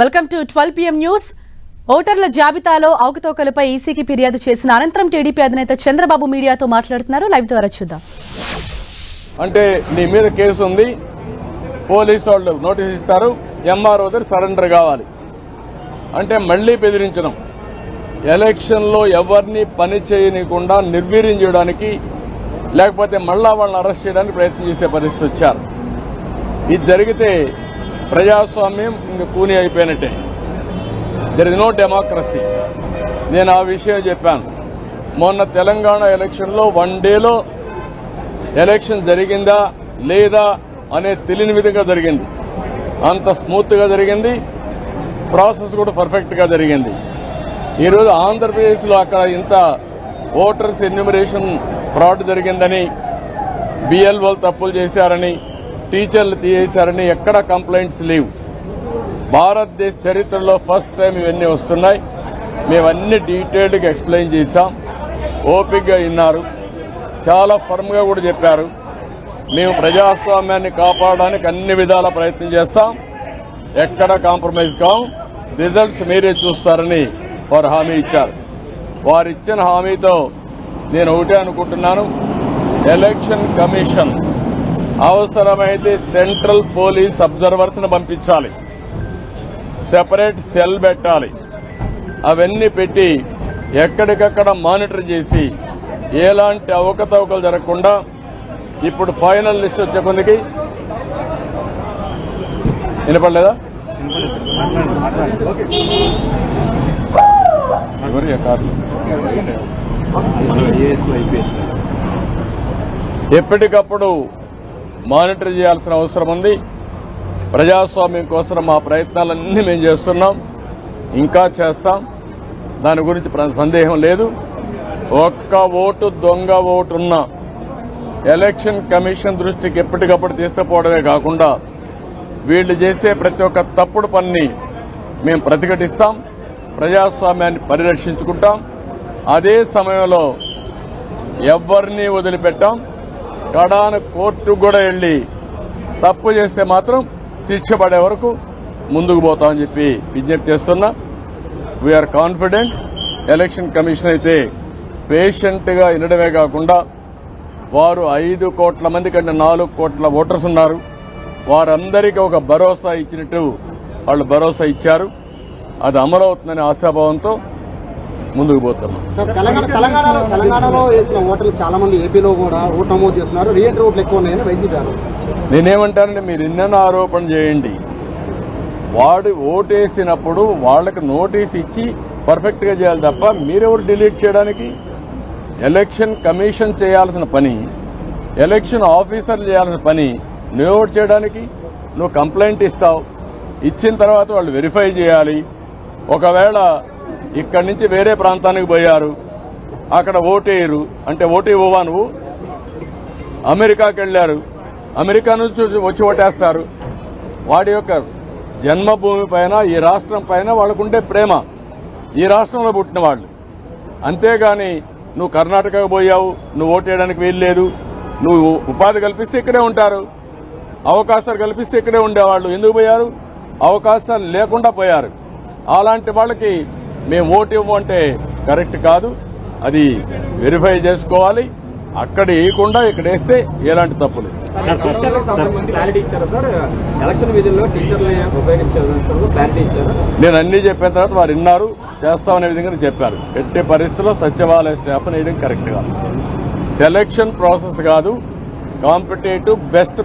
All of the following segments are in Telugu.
Welcome to twelve PM news. ఓటర్ల జాబితాలో అవకతవకలపై ఈసీకి ఫిర్యాదు చేసిన అనంతరం టీడీపీ అధినేత చంద్రబాబు మీడియాతో మాట్లాడుతున్నారు. లైవ్ ద్వారా చూద్దాం. అంటే నీ మీద కేసు ఉంది. పోలీసు వాళ్ళు నోటీస్ ఇస్తారు. ఎంఆర్ఓ దగ్గర సరెండర్ కావాలి. అంటే మళ్ళీ బెదిరించడం. ఎలక్షన్లో ఎవరిని పని చేయనీయకుండా నిర్వీర్యం చేయడానికి లేకపోతే మళ్ళా వాళ్ళని అరెస్ట్ చేయడానికి ప్రయత్నం చేసే పరిస్థితి వచ్చారు. ఇది జరిగితే ప్రజాస్వామ్యం ఇంక కూని అయిపోయినట్టే. దర్ ఇస్ నో డెమోక్రసీ నేను ఆ విషయం చెప్పాను. మొన్న తెలంగాణ ఎలక్షన్లో వన్ డేలో ఎలక్షన్ జరిగిందా లేదా అనే తెలియని విధంగా జరిగింది. అంత స్మూత్గా జరిగింది. ప్రాసెస్ కూడా పర్ఫెక్ట్గా జరిగింది. ఈరోజు ఆంధ్రప్రదేశ్లో అక్కడ ఇంత ఓటర్స్ ఎన్యూమరేషన్ ఫ్రాడ్ జరిగిందని బిఎల్ఓలు తప్పులు చేశారని టీచర్లు తీసేశారని ఎక్కడ కంప్లైంట్స్ లేవు. భారతదేశ చరిత్రలో ఫస్ట్ టైం ఇవన్నీ వస్తున్నాయి. మేమన్నీ డీటెయిల్డ్గా ఎక్స్ప్లెయిన్ చేశాం. ఓపిక్గా విన్నారు. చాలా ఫర్మ్గా కూడా చెప్పారు. మేము ప్రజాస్వామ్యాన్ని కాపాడడానికి అన్ని విధాల ప్రయత్నం చేస్తాం. ఎక్కడ కాంప్రమైజ్ కాం రిజల్ట్స్ మీరే చూస్తారని వారు హామీ ఇచ్చారు. వారిచ్చిన హామీతో నేను ఒకటే అనుకుంటున్నాను. ఎలక్షన్ కమిషన్ అవసరమైతే సెంట్రల్ పోలీస్ అబ్జర్వర్స్ను పంపించాలి. సెపరేట్ సెల్ పెట్టాలి. అవన్నీ పెట్టి ఎక్కడికక్కడ మానిటర్ చేసి ఎలాంటి అవకతవకలు జరగకుండా ఇప్పుడు ఫైనల్ లిస్ట్ వచ్చే కొందికి వినపడలేదా? ఎప్పటికప్పుడు మానిటర్ చేయాల్సిన అవసరం ఉంది. ప్రజాస్వామ్యం కోసం మా ప్రయత్నాలన్నీ మేము చేస్తున్నాం. ఇంకా చేస్తాం. దాని గురించి సందేహం లేదు. ఒక్క ఓటు దొంగ ఓటున్న ఎలక్షన్ కమిషన్ దృష్టికి ఎప్పటికప్పుడు తీసుకుపోవడమే కాకుండా వీళ్ళు చేసే ప్రతి ఒక్క తప్పుడు పనిని మేము ప్రతిఘటిస్తాం. ప్రజాస్వామ్యాన్ని పరిరక్షించుకుంటాం. అదే సమయంలో ఎవరిని వదిలిపెట్టాం? కడాన కోర్టు కూడా వెళ్ళి తప్పు చేస్తే మాత్రం శిక్ష పడే వరకు ముందుకు పోతామని చెప్పి విజ్ఞప్తి చేస్తున్నా. వీఆర్ కాన్ఫిడెంట్ ఎలక్షన్ కమిషన్ అయితే పేషెంట్గా వినడమే కాకుండా వారు ఐదు కోట్ల మంది కంటే నాలుగు కోట్ల ఓటర్స్ ఉన్నారు. వారందరికీ ఒక భరోసా ఇచ్చినట్టు వాళ్ళు భరోసా ఇచ్చారు. అది అమలవుతుందనే ఆశాభావంతో ముందుకు పోతున్నాం. తెలంగాణలో తెలంగాణలో వేసిన ఓటర్లు చాలా మంది ఏపీలో కూడా ఓటు నమోదు చేస్తున్నారు. రీఎంట్రీ ఓట్లు ఎక్కువ ఉన్నాయని వైసీపీ ఆరోపణ. నేనేమంటానంటే మీరు ఎన్నెన్న ఆరోపణ చేయండి. వాడు ఓటేసినప్పుడు వాళ్ళకి నోటీస్ ఇచ్చి పర్ఫెక్ట్గా చేయాలి తప్ప మీరెవరు డిలీట్ చేయడానికి? ఎలక్షన్ కమిషన్ చేయాల్సిన పని ఎలక్షన్ ఆఫీసర్లు చేయాల్సిన పని నువ్వెవరు చేయడానికి? నువ్వు కంప్లైంట్ ఇస్తావు. ఇచ్చిన తర్వాత వాళ్ళు వెరిఫై చేయాలి. ఒకవేళ ఇక్కడి నుంచి వేరే ప్రాంతానికి పోయారు. అక్కడ ఓటేయరు. అంటే ఓటు ఇవ్వవా నువ్వు? అమెరికాకి వెళ్ళారు. అమెరికా నుంచి వచ్చి ఓటేస్తారు. వాడి యొక్క జన్మభూమి పైన ఈ రాష్ట్రం పైన వాళ్ళకుండే ప్రేమ. ఈ రాష్ట్రంలో పుట్టిన వాళ్ళు. అంతేగాని నువ్వు కర్ణాటకకు పోయావు నువ్వు ఓటేయడానికి వీల్లేదు. నువ్వు ఉపాధి కల్పిస్తే ఇక్కడే ఉంటారు. అవకాశాలు కల్పిస్తే ఇక్కడే ఉండేవాళ్ళు. ఎందుకు పోయారు? అవకాశాలు లేకుండా పోయారు. అలాంటి వాళ్ళకి మేము ఓటు ఇవ్వమంటే కరెక్ట్ కాదు. అది వెరిఫై చేసుకోవాలి. అక్కడ వేయకుండా ఇక్కడ వేస్తే ఎలాంటి తప్పులు? నేను అన్ని చెప్పిన తర్వాత వారు విన్నారు చేస్తామనే విధంగా చెప్పారు. ఎట్టి పరిస్థితుల్లో సచివాలయ స్టాఫ్ వేయడం కరెక్ట్ కాదు. సెలక్షన్ ప్రాసెస్ కాదు. Competitive best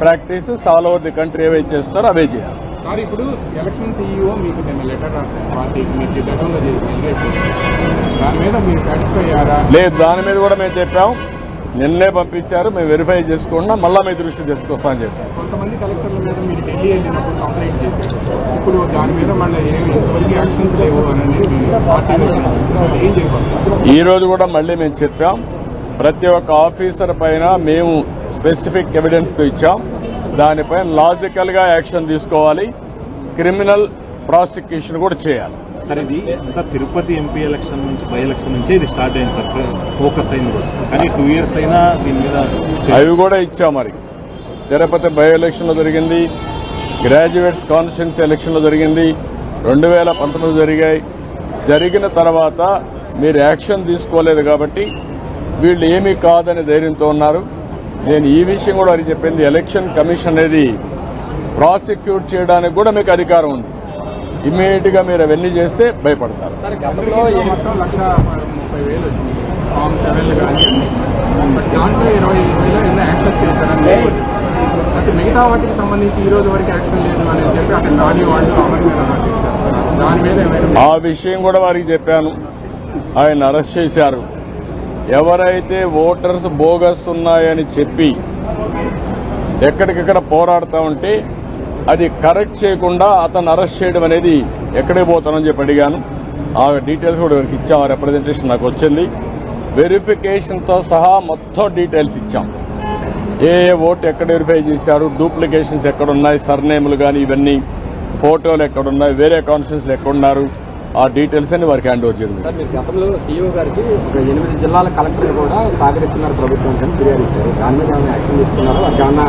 practices all over the country ఏవైతే చేస్తున్నారో అవే చేయాలి. సార్ ఇప్పుడు ఎలక్షన్ సీఈఓ మీకు నిన్న లెటర్ పార్టీకి గతంలో చేసిన. దాని మీద మీరు సాటిస్ఫై అయ్యారా? లేదు దాని మీద కూడా మేము చెప్పాం. నిన్నే పంపించారు మేము వెరిఫై చేసుకున్నా మళ్ళా మీ దృష్టి తీసుకొస్తామని చెప్పాం కొంతమంది కలెక్టర్ల మీద మీరు ఢిల్లీ వెళ్ళినప్పుడు కంప్లైంట్ చేశారు. ఇప్పుడు దాని మీద మళ్ళీ ఏమి ఎవరికి యాక్షన్స్ లేవు అని మీరు పార్టీ నుంచి ఏం చేయబోతున్నారు ఈ రోజు కూడా మళ్ళీ మేము చెప్పాం. ప్రతి ఒక్క ఆఫీసర్ పైన మేము స్పెసిఫిక్ ఎవిడెన్స్ ఇచ్చాం. దానిపైన లాజికల్గా యాక్షన్ తీసుకోవాలి. క్రిమినల్ ప్రాసిక్యూషన్ కూడా చేయాలి. సార్ ఇది అంతా తిరుపతి ఎంపీ ఎలక్షన్ నుంచి బై ఎలక్షన్ నుంచే ఇది స్టార్ట్ అయింది సార్ ఫోకస్ అయింది కూడా. కానీ టూ ఇయర్స్ అయినా దీని మీద అవి కూడా ఇచ్చాం మరి. తిరుపతి బై ఎలక్షన్లో జరిగింది. గ్రాడ్యుయేట్స్ కాన్స్టిట్యున్సీ ఎలక్షన్లో జరిగింది. రెండు వేల పంతొమ్మిది జరిగాయి. జరిగిన తర్వాత మీరు యాక్షన్ తీసుకోలేదు కాబట్టి వీళ్ళు ఏమీ కాదని ధైర్యంతో ఉన్నారు. నేను ఈ విషయం కూడా వారికి చెప్పింది. ఎలక్షన్ కమిషన్ అనేది ప్రాసిక్యూట్ చేయడానికి కూడా మీకు అధికారం ఉంది. ఇమ్మీడియట్గా మీరు అవన్నీ చేస్తే భయపడతారు. మిగతా వాటికి సంబంధించి ఈ రోజు వరకు యాక్షన్ లేదు అని చెప్పి అక్కడ నాని వాళ్ళు అమలు మీద ఆదేశించారు. దాని మీద ఆ విషయం కూడా వారికి చెప్పాను. ఆయన అరెస్ట్ చేశారు. ఎవరైతే ఓటర్స్ బోగస్ ఉన్నాయని చెప్పి ఎక్కడికక్కడ పోరాడుతూ ఉంటే అది కరెక్ట్ చేయకుండా అతను అరెస్ట్ చేయడం అనేది ఎక్కడికి పోతానని చెప్పి అడిగాను. ఆ డీటెయిల్స్ కూడా ఇచ్చాం ఆ రిప్రజెంటేషన్ నాకు వచ్చింది. వెరిఫికేషన్తో సహా మొత్తం డీటెయిల్స్ ఇచ్చాం. ఏ ఏ ఓటు ఎక్కడ వెరిఫై చేశారు డూప్లికేషన్స్ ఎక్కడున్నాయి సర్నేములు కానీ ఇవన్నీ ఫోటోలు ఎక్కడున్నాయి వేరే కాన్స్టిట్యూన్సీలు ఎక్కడున్నారు ఆ డీటెయిల్స్ అన్ని వారికి హ్యాండ్ ఓవర్ చేయండి సార్ మీరు గతంలో సీఈఓ గారికి ఒక ఎనిమిది జిల్లాల కలెక్టర్ కూడా సహకరిస్తున్నారు ప్రభుత్వానికి అని ఫిర్యాదు ఇచ్చారు. దాని మీద ఏమైనా యాక్షన్ తీసుకున్నారో? ఏమైనా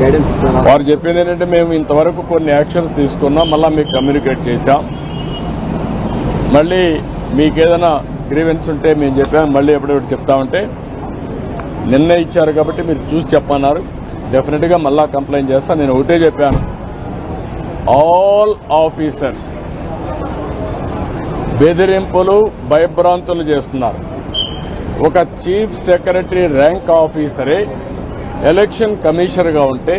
గైడెన్స్ ఇచ్చారా? వారు చెప్పింది ఏంటంటే మేము ఇంతవరకు కొన్ని యాక్షన్స్ తీసుకున్నాం మళ్ళీ మీకు కమ్యూనికేట్ చేశాం. మళ్ళీ మీకు ఏదైనా గ్రీవెన్స్ ఉంటే మేము చెప్పాం మళ్ళీ ఎప్పుడెప్పుడు చెప్తామంటే నిన్న ఇచ్చారు కాబట్టి మీరు చూసి చెప్పన్నారు. డెఫినెట్గా మళ్ళా కంప్లైంట్ చేస్తా నేను ఒకటే చెప్పాను. ఆల్ ఆఫీసర్స్ బెదిరింపులు భయభ్రాంతులు చేస్తున్నారు. ఒక చీఫ్ సెక్రటరీ ర్యాంక్ ఆఫీసరే ఎలక్షన్ కమిషనర్గా ఉంటే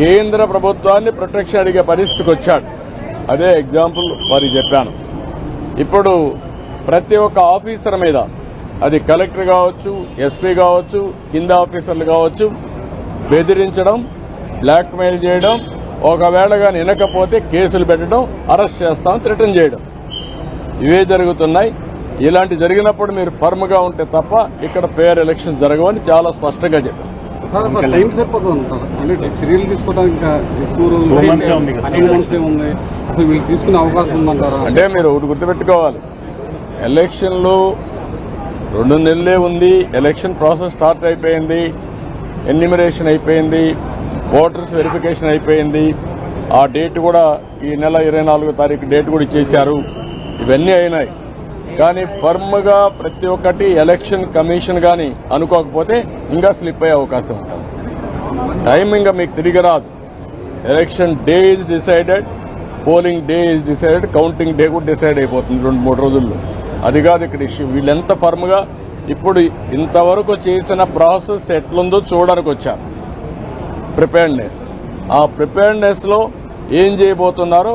కేంద్ర ప్రభుత్వాన్ని ప్రొటెక్షన్ అడిగే పరిస్థితికి వచ్చాడు. అదే ఎగ్జాంపుల్ వారికి చెప్పాను. ఇప్పుడు ప్రతి ఒక్క ఆఫీసర్ మీద అది కలెక్టర్ కావచ్చు ఎస్పీ కావచ్చు కింద ఆఫీసర్లు కావచ్చు బెదిరించడం బ్లాక్మెయిల్ చేయడం ఒకవేళ కానీ వినకపోతే కేసులు పెట్టడం అరెస్ట్ చేస్తాం రిటర్న్ చేయడం. ఇవే జరుగుతున్నాయి. ఇలాంటి జరిగినప్పుడు మీరు ఫర్మ్గా ఉంటే తప్ప ఇక్కడ ఫేర్ ఎలక్షన్ జరగవని చాలా స్పష్టంగా చెప్పారు. అంటే మీరు ఒకటి గుర్తుపెట్టుకోవాలి. ఎలక్షన్లు రెండు నెలలే ఉంది. ఎలక్షన్ ప్రాసెస్ స్టార్ట్ అయిపోయింది. ఎన్నిమరేషన్ అయిపోయింది. ఓటర్స్ వెరిఫికేషన్ అయిపోయింది. ఆ డేట్ కూడా ఈ నెల ఇరవై నాలుగో తారీఖు డేట్ కూడా ఇచ్చేశారు. ఇవన్నీ అయినాయి. కానీ ఫర్మ్గా ప్రతి ఒక్కటి ఎలక్షన్ కమిషన్ కానీ అనుకోకపోతే ఇంకా స్లిప్ అయ్యే అవకాశం ఉంటుంది. టైం ఇంకా మీకు తిరిగి రాదు. Election day is decided polling day is decided counting day కూడా డిసైడ్ అయిపోతుంది రెండు మూడు రోజుల్లో. అది కాదు ఇక్కడ ఇష్యూ. వీళ్ళెంత ఫర్మ్గా ఇప్పుడు ఇంతవరకు చేసిన ప్రాసెస్ ఎట్లుందో చూడడానికి వచ్చారు. ప్రిపేర్డ్నెస్. ఆ ప్రిపేర్డ్నెస్లో ఏం చేయబోతున్నారో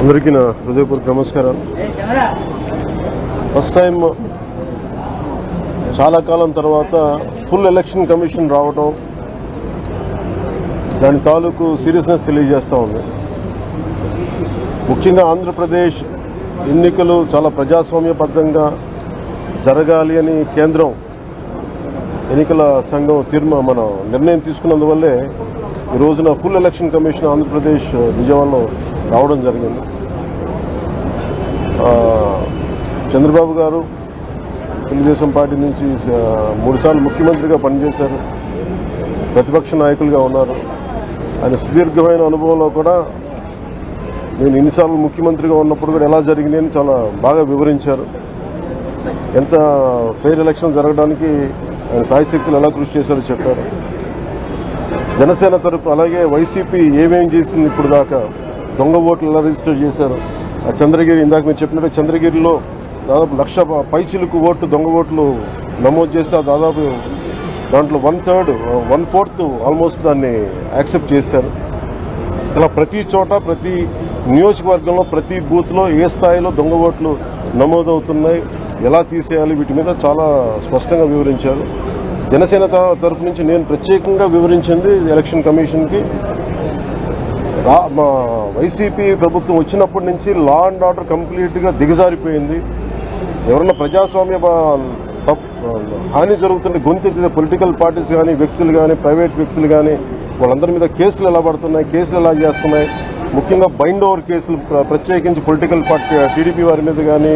అందరికీ నా హృదయపూర్వక నమస్కారాలు. ఫస్ట్ టైం చాలా కాలం తర్వాత ఫుల్ ఎలక్షన్ కమిషన్ రావటం దాని తాలూకు సీరియస్నెస్ తెలియజేస్తూ ఉంది. ముఖ్యంగా ఆంధ్రప్రదేశ్ ఎన్నికలు చాలా ప్రజాస్వామ్యబద్ధంగా జరగాలి అని కేంద్రం ఎన్నికల సంఘం తీర్మా మన నిర్ణయం తీసుకున్నందువల్లే ఈ రోజున ఫుల్ ఎలక్షన్ కమిషన్ ఆంధ్రప్రదేశ్ విజయవాడలో రావడం జరిగింది. చంద్రబాబు గారు తెలుగుదేశం పార్టీ నుంచి మూడుసార్లు ముఖ్యమంత్రిగా పనిచేశారు. ప్రతిపక్ష నాయకులుగా ఉన్నారు. ఆయన సుదీర్ఘమైన అనుభవంలో కూడా నేను ఎన్నిసార్లు ముఖ్యమంత్రిగా ఉన్నప్పుడు కూడా ఎలా జరిగింది అని చాలా బాగా వివరించారు. ఎంత ఫెయిర్ ఎలక్షన్ జరగడానికి ఆయన సాయశక్తులు ఎలా కృషి చేశారో చెప్పారు. జనసేన తరపు అలాగే వైసీపీ ఏమేం చేసింది ఇప్పుడు దాకా? దొంగ ఓట్లు ఎలా రిజిస్టర్ చేశారు? చంద్రగిరి ఇందాక మీరు చెప్పినట్టు చంద్రగిరిలో దాదాపు లక్ష పైచిలకు ఓట్లు దొంగ ఓట్లు నమోదు చేస్తే దాదాపు దాంట్లో one third one fourth almost దాన్ని యాక్సెప్ట్ చేశారు. ఇలా ప్రతి చోట ప్రతి నియోజకవర్గంలో ప్రతి బూత్లో ఏ స్థాయిలో దొంగ ఓట్లు నమోదవుతున్నాయి ఎలా తీసేయాలి వీటి మీద చాలా స్పష్టంగా వివరించారు. జనసేన తరఫు తరపు నుంచి నేను ప్రత్యేకంగా వివరించింది ఎలక్షన్ కమిషన్కి వైసీపీ ప్రభుత్వం వచ్చినప్పటి నుంచి లా అండ్ ఆర్డర్ కంప్లీట్గా దిగజారిపోయింది. ఎవరన్నా ప్రజాస్వామ్య హాని జరుగుతుంటే గొంతెత్తిన పొలిటికల్ పార్టీస్ కానీ వ్యక్తులు కానీ ప్రైవేట్ వ్యక్తులు కానీ వాళ్ళందరి మీద కేసులు ఎలా పడుతున్నాయి కేసులు ఎలా చేస్తున్నాయి ముఖ్యంగా బైండ్ ఓవర్ కేసులు ప్ర- ప్రత్యేకించి పొలిటికల్ పార్టీ టీడీపీ వారి మీద కానీ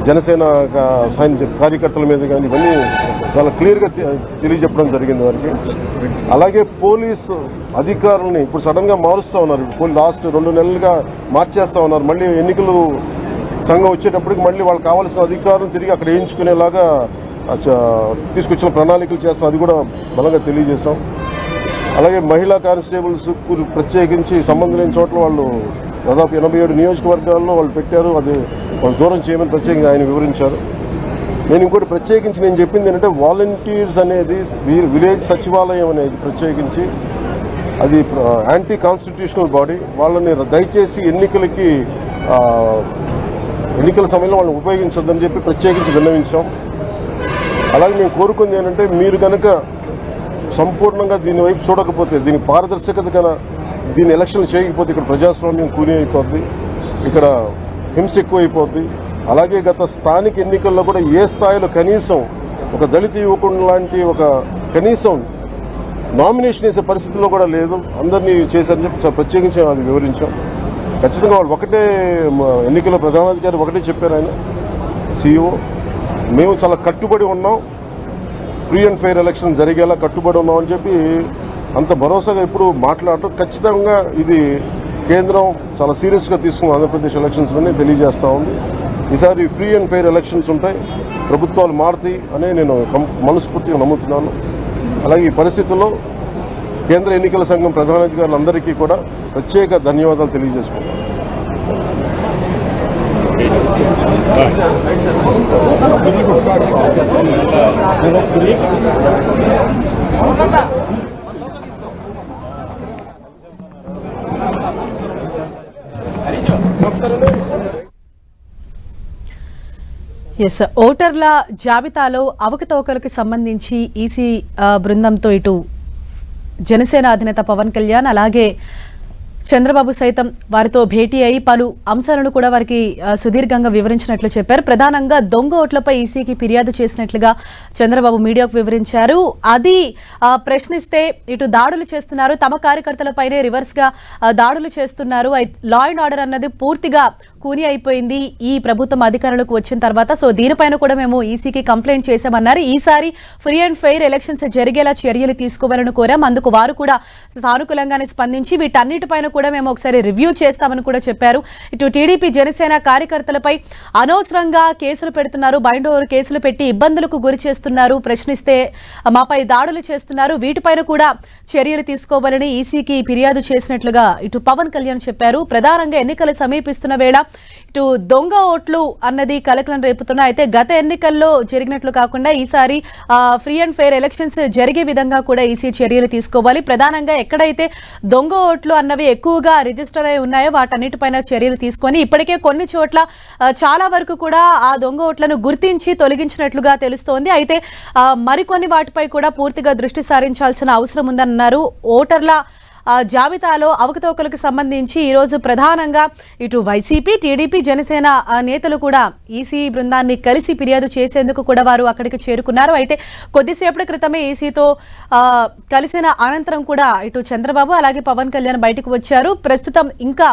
జనసేన సైన్య కార్యకర్తల మీద కానీ ఇవన్నీ చాలా క్లియర్గా తెలియజెప్పడం జరిగింది వారికి. అలాగే పోలీస్ అధికారులని ఇప్పుడు సడన్గా మారుస్తూ ఉన్నారు. లాస్ట్ రెండు నెలలుగా మార్చేస్తా ఉన్నారు. మళ్ళీ ఎన్నికలు సంఘం వచ్చేటప్పటికి మళ్ళీ వాళ్ళకి కావాల్సిన అధికారులు తిరిగి అక్కడ వేయించుకునేలాగా చ- తీసుకొచ్చిన ప్రణాళికలు చేస్తాం. అది కూడా బలంగా తెలియజేశాం అలాగే మహిళా కానిస్టేబుల్స్ ప్రత్యేకించి సంబంధం లేని చోట్ల వాళ్ళు దాదాపు ఎనభై ఏడు నియోజకవర్గాల్లో వాళ్ళు పెట్టారు. అది వాళ్ళు దూరం చేయమని ప్రత్యేకంగా ఆయన వివరించారు. నేను ఇంకోటి ప్రత్యేకించి నేను చెప్పింది ఏంటంటే వాలంటీర్స్ అనేది వీరి విలేజ్ సచివాలయం అనేది ప్రత్యేకించి అది ప్ర- యాంటీ కాన్స్టిట్యూషనల్ బాడీ వాళ్ళని దయచేసి ఎన్నికలకి ఎన్నికల సమయంలో వాళ్ళని ఉపయోగించొద్దని చెప్పి ప్రత్యేకించి విన్నవించాం. అలాగే మేము కోరుకుంది ఏంటంటే మీరు కనుక సంపూర్ణంగా దీని వైపు చూడకపోతే దీని పారదర్శకత కన దీని ఎలక్షన్ చేయకపోతే ఇక్కడ ప్రజాస్వామ్యం కూని అయిపోద్ది ఇక్కడ హింస ఎక్కువ అయిపోద్ది అలాగే గత స్థానిక ఎన్నికల్లో కూడా ఏ స్థాయిలో కనీసం ఒక దళిత యువకుడు లాంటి ఒక కనీసం నామినేషన్ వేసే పరిస్థితిలో కూడా లేదు. అందరినీ చేశారని చెప్పి ప్రత్యేకించి అది వివరించాం. ఖచ్చితంగా వాళ్ళు ఒకటే ఎన్నికల ప్రధానాధికారి ఒకటే చెప్పారు ఆయన సీఈఓ. మేము చాలా కట్టుబడి ఉన్నాం. ఫ్రీ అండ్ ఫెయిర్ ఎలక్షన్ జరిగేలా కట్టుబడి ఉన్నాం అని చెప్పి అంత భరోసాగా ఇప్పుడు మాట్లాడటం ఖచ్చితంగా ఇది కేంద్రం చాలా సీరియస్గా తీసుకున్న ఆంధ్రప్రదేశ్ ఎలక్షన్స్ అని తెలియజేస్తూ ఉంది. ఈసారి ఫ్రీ అండ్ ఫెయిర్ ఎలక్షన్స్ ఉంటాయి. ప్రభుత్వాలు మారుతాయి అనే నేను మనస్ఫూర్తిగా నమ్ముతున్నాను. అలాగే ఈ పరిస్థితుల్లో కేంద్ర ఎన్నికల సంఘం ప్రధానాధికారులందరికీ కూడా ప్రత్యేక ధన్యవాదాలు తెలియజేసుకుంటాను ఎస్ ఓటర్ల జాబితాలో అవకతవకలకు సంబంధించి ఈసీ బృందంతో ఇటు జనసేన అధినేత పవన్ కళ్యాణ్ అలాగే చంద్రబాబు సైతం వారితో భేటీ అయి పలు అంశాలను కూడా వారికి సుదీర్ఘంగా వివరించినట్లు చెప్పారు. ప్రధానంగా దొంగ ఓట్లపై ఈసీకి ఫిర్యాదు చేసినట్లుగా చంద్రబాబు మీడియాకు వివరించారు. అది ప్రశ్నిస్తే ఇటు దాడులు చేస్తున్నారు. తమ కార్యకర్తలపైనే రివర్స్గా దాడులు చేస్తున్నారు. లా అండ్ ఆర్డర్ అన్నది పూర్తిగా కూని అయిపోయింది ఈ ప్రభుత్వం అధికారులకు వచ్చిన తర్వాత. సో దీనిపైన కూడా మేము ఈసీకి కంప్లైంట్ చేశామన్నారు. ఈసారి ఫ్రీ అండ్ ఫెయిర్ ఎలక్షన్స్ జరిగేలా చర్యలు తీసుకోవాలని కోరాం. అందుకు వారు కూడా సానుకూలంగానే స్పందించి వీటన్నిటిపైన కూడా మేము ఒకసారి రివ్యూ చేస్తామని కూడా చెప్పారు. ఇటు టీడీపీ జనసేన కార్యకర్తలపై అనవసరంగా కేసులు పెడుతున్నారు. బైండ్ ఓవర్ కేసులు పెట్టి ఇబ్బందులకు గురి చేస్తున్నారు. ప్రశ్నిస్తే మాపై దాడులు చేస్తున్నారు. వీటిపైన కూడా చర్యలు తీసుకోవాలని ఈసీకి ఫిర్యాదు చేసినట్లుగా ఇటు పవన్ కళ్యాణ్ చెప్పారు. ప్రధానంగా ఎన్నికలు సమీపిస్తున్న వేళ ఇటు దొంగ ఓట్లు అన్నది కలకలం రేపుతున్న అయితే గత ఎన్నికల్లో జరిగినట్లు కాకుండా ఈసారి ఫ్రీ అండ్ ఫెయిర్ ఎలక్షన్స్ జరిగే విధంగా కూడా ఈసీ చర్యలు తీసుకోవాలి. ప్రధానంగా ఎక్కడైతే దొంగ ఓట్లు అన్నవి ఎక్కువగా రిజిస్టర్ అయి ఉన్నాయో వాటన్నిటిపైన చర్యలు తీసుకొని ఇప్పటికే కొన్ని చోట్ల చాలా వరకు కూడా ఆ దొంగ ఓట్లను గుర్తించి తొలగించినట్లుగా తెలుస్తోంది. అయితే మరికొన్ని వాటిపై కూడా పూర్తిగా దృష్టి సారించాల్సిన అవసరం ఉందన్నారు. ఓటర్ల జాబితాలో అవకతవకలకు సంబంధించి ఈరోజు ప్రధానంగా ఇటు వైసీపీ టీడీపీ జనసేన నేతలు కూడా ఈసీ బృందాన్ని కలిసి ఫిర్యాదు చేసేందుకు కూడా వారు అక్కడికి చేరుకున్నారు. అయితే కొద్దిసేపటి క్రితమే ఈసీతో కలిసిన అనంతరం కూడా ఇటు చంద్రబాబు అలాగే పవన్ కళ్యాణ్ బయటకు వచ్చారు. ప్రస్తుతం ఇంకా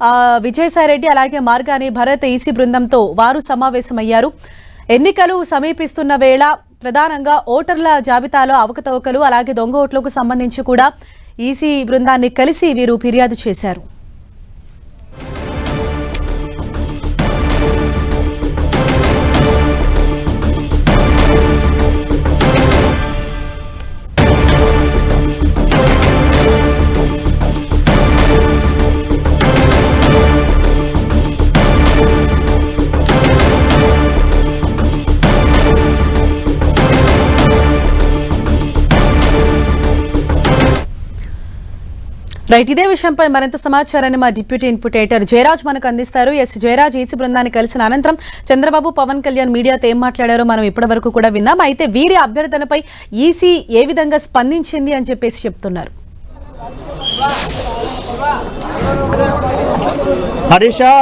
విజయసాయిరెడ్డి విజయసాయి రెడ్డి అలాగే మార్గాని భరత్ ఈసీ బృందంతో వారు సమావేశమయ్యారు. ఎన్నికలు సమీపిస్తున్న వేళ ప్రధానంగా ఓటర్ల జాబితాలో అవకతవకలు అలాగే దొంగ ఓట్లకు సంబంధించి కూడా ఈసీ బృందాన్ని కలిసి వీరు ఫిర్యాదు చేశారు. రైట్ ఇదే విషయంపై మరింత సమాచారాన్ని మా డిప్యూటీ ఇన్పుటేటర్ జయరాజ్ మనకు అందిస్తారు. ఎస్ జయరాజ్ ఈసీ బృందాన్ని కలిసిన అనంతరం చంద్రబాబు పవన్ కళ్యాణ్ మీడియాతో ఏం మాట్లాడారో మనం ఇప్పటివరకు కూడా విన్నాం. అయితే వీరి అభ్యర్థనపై ఈసీ ఏ విధంగా స్పందించింది అని చెప్పేసి చెప్తున్నారు. హరీషా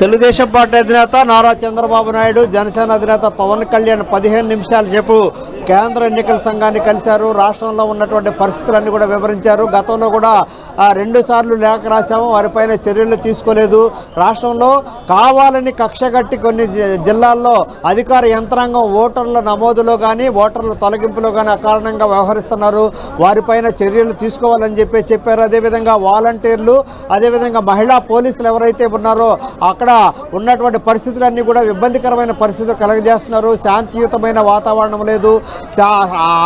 తెలుగుదేశం పార్టీ అధినేత నారా చంద్రబాబు నాయుడు జనసేన అధినేత పవన్ కళ్యాణ్ పదిహేను నిమిషాల సేపు కేంద్ర ఎన్నికల సంఘాన్ని కలిశారు. రాష్ట్రంలో ఉన్నటువంటి పరిస్థితులన్నీ కూడా వివరించారు. గతంలో కూడా రెండు సార్లు లేఖ రాశాము. వారిపైన చర్యలు తీసుకోలేదు. రాష్ట్రంలో కావాలని కక్షగట్టి కొన్ని జి- జిల్లాల్లో అధికార యంత్రాంగం ఓటర్ల నమోదులో కానీ ఓటర్ల తొలగింపులో కానీ అకారణంగా వ్యవహరిస్తున్నారు. వారిపైన చర్యలు తీసుకోవాలని చెప్పి చెప్పారు. అదేవిధంగా వాలంటీర్లు అదేవిధంగా మహిళా పోలీసులు ఎవరైతే ఉన్నారో అక్కడ ఉన్నటువంటి పరిస్థితులన్నీ కూడా ఇబ్బందికరమైన పరిస్థితులు కలగజేస్తున్నారు. శాంతియుతమైన వాతావరణం లేదు.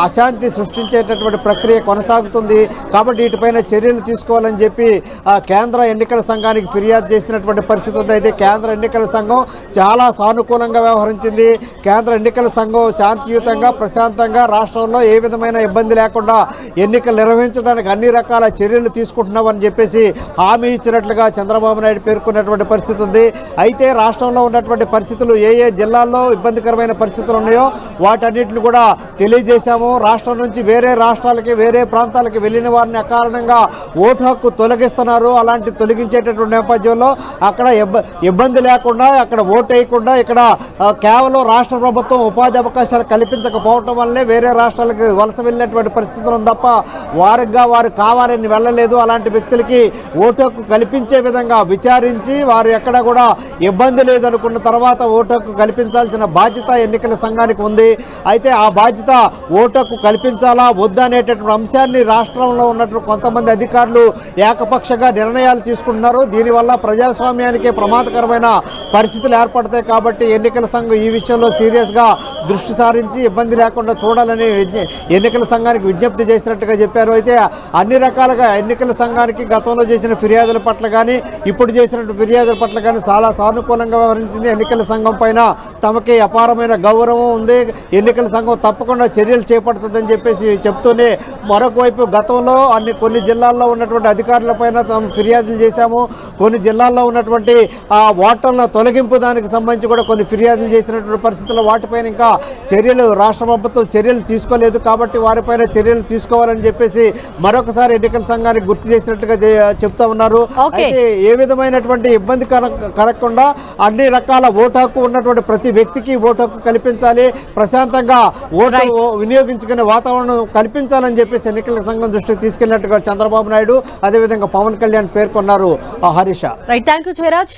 అశాంతి సృష్టించేటటువంటి ప్రక్రియ కొనసాగుతుంది. కాబట్టి వీటిపైన చర్యలు తీసుకోవాలని చెప్పి ఆ, కేంద్ర ఎన్నికల సంఘానికి ఫిర్యాదు చేసినటువంటి పరిస్థితి ఉంది. అయితే కేంద్ర ఎన్నికల సంఘం చాలా సానుకూలంగా వ్యవహరించింది. కేంద్ర ఎన్నికల సంఘం శాంతియుతంగా ప్రశాంతంగా రాష్ట్రంలో ఏ విధమైన ఇబ్బంది లేకుండా ఎన్నికలు నిర్వహించడానికి అన్ని రకాల చర్యలు తీసుకుంటున్నామని చెప్పేసి హామీ ఇచ్చినట్లుగా చంద్రబాబు నాయుడు పేర్కొన్నటువంటి పరిస్థితి ఉంది. అయితే రాష్ట్రంలో ఉన్నటువంటి పరిస్థితులు ఏ ఏ జిల్లాల్లో ఇబ్బందికరమైన పరిస్థితులు ఉన్నాయో వాటన్నిటిని కూడా తెలియజేశాము. రాష్ట్రం నుంచి వేరే రాష్ట్రాలకి వేరే ప్రాంతాలకి వెళ్ళిన వారిని అకారణంగా ఓటు హక్కు తొలగిస్తున్నారు. అలాంటి తొలగించేటటువంటి నేపథ్యంలో అక్కడ ఇబ్బంది లేకుండా అక్కడ ఓటు వేయకుండా ఇక్కడ కేవలం రాష్ట్ర ప్రభుత్వం ఉపాధి అవకాశాలు కల్పించకపోవటం వల్లే వేరే రాష్ట్రాలకు వలస వెళ్ళినటువంటి పరిస్థితులు తప్ప వారిగా వారు కావాలని వెళ్ళలేదు. అలాంటి వ్యక్తులకి ఓటు హక్కు కల్పించే విధంగా విచారించి వారు ఎక్కడ కూడా ఇబ్బంది లేదనుకున్న తర్వాత ఓటు హక్కు కల్పించాల్సిన బాధ్యత ఎన్నికల సంఘానికి ఉంది. అయితే ఆ బాధ్యత ఓటు హక్కు కల్పించాలా? వద్దా అనేటటువంటి అంశాన్ని రాష్ట్రంలో ఉన్నటువంటి కొంతమంది అధికారులు ఏకపక్షంగా నిర్ణయాలు తీసుకుంటున్నారు. దీనివల్ల ప్రజాస్వామ్యానికి ప్రమాదకరమైన పరిస్థితులు ఏర్పడతాయి కాబట్టి ఎన్నికల సంఘం ఈ విషయంలో సీరియస్గా దృష్టి సారించి ఇబ్బంది లేకుండా చూడాలని ఎన్నికల సంఘానికి విజ్ఞప్తి చేసినట్టుగా చెప్పారు. అయితే అన్ని రకాలుగా ఎన్నికల సంఘానికి గతంలో చేసిన ఫిర్యాదుల పట్ల కానీ ఇప్పుడు చేసినట్టు ఫిర్యాదుల పట్ల కానీ చాలా సానుకూలంగా వ్యవహరించింది. ఎన్నికల సంఘం పైన తమకి అపారమైన గౌరవం ఉంది. ఎన్నికల సంఘం తప్పకుండా చర్యలు చేపడుతుందని చెప్పేసి చెప్తూనే మరొక వైపు గతంలో అన్ని కొన్ని జిల్లాల్లో ఉన్నటువంటి అధికారుల పైన తాము ఫిర్యాదులు చేశాము. కొన్ని జిల్లాల్లో ఉన్నటువంటి ఆ ఓటర్ల తొలగింపు దానికి సంబంధించి కూడా కొన్ని ఫిర్యాదులు చేసినటువంటి పరిస్థితుల్లో వాటిపైన ఇంకా చర్యలు రాష్ట్ర ప్రభుత్వం చర్యలు తీసుకోలేదు కాబట్టి వారిపైన చర్యలు తీసుకోవాలని చెప్పేసి మరొకసారి ఎన్నికల సంఘానికి గుర్తు చేసినట్టుగా చెప్తా ఉన్నారు. అయితే ఏ విధమైనటువంటి ఇబ్బంది కల- కలగకుండా అన్ని రకాల ఓటు హక్కు ఉన్నటువంటి ప్రతి వ్యక్తికి ఓటు హక్కు కల్పించాలి. ప్రశాంతంగా ఓటు. వినియోగించుకునే వాతావరణం కల్పించాలని చెప్పేసి ఎన్నికల సంఘం దృష్టికి తీసుకెళ్ళినట్టుగా చంద్రబాబు నాయుడు అదేవిధంగా పవన్ కళ్యాణ్ పేర్కొన్నారు. Harish. Right thank you Jayaraj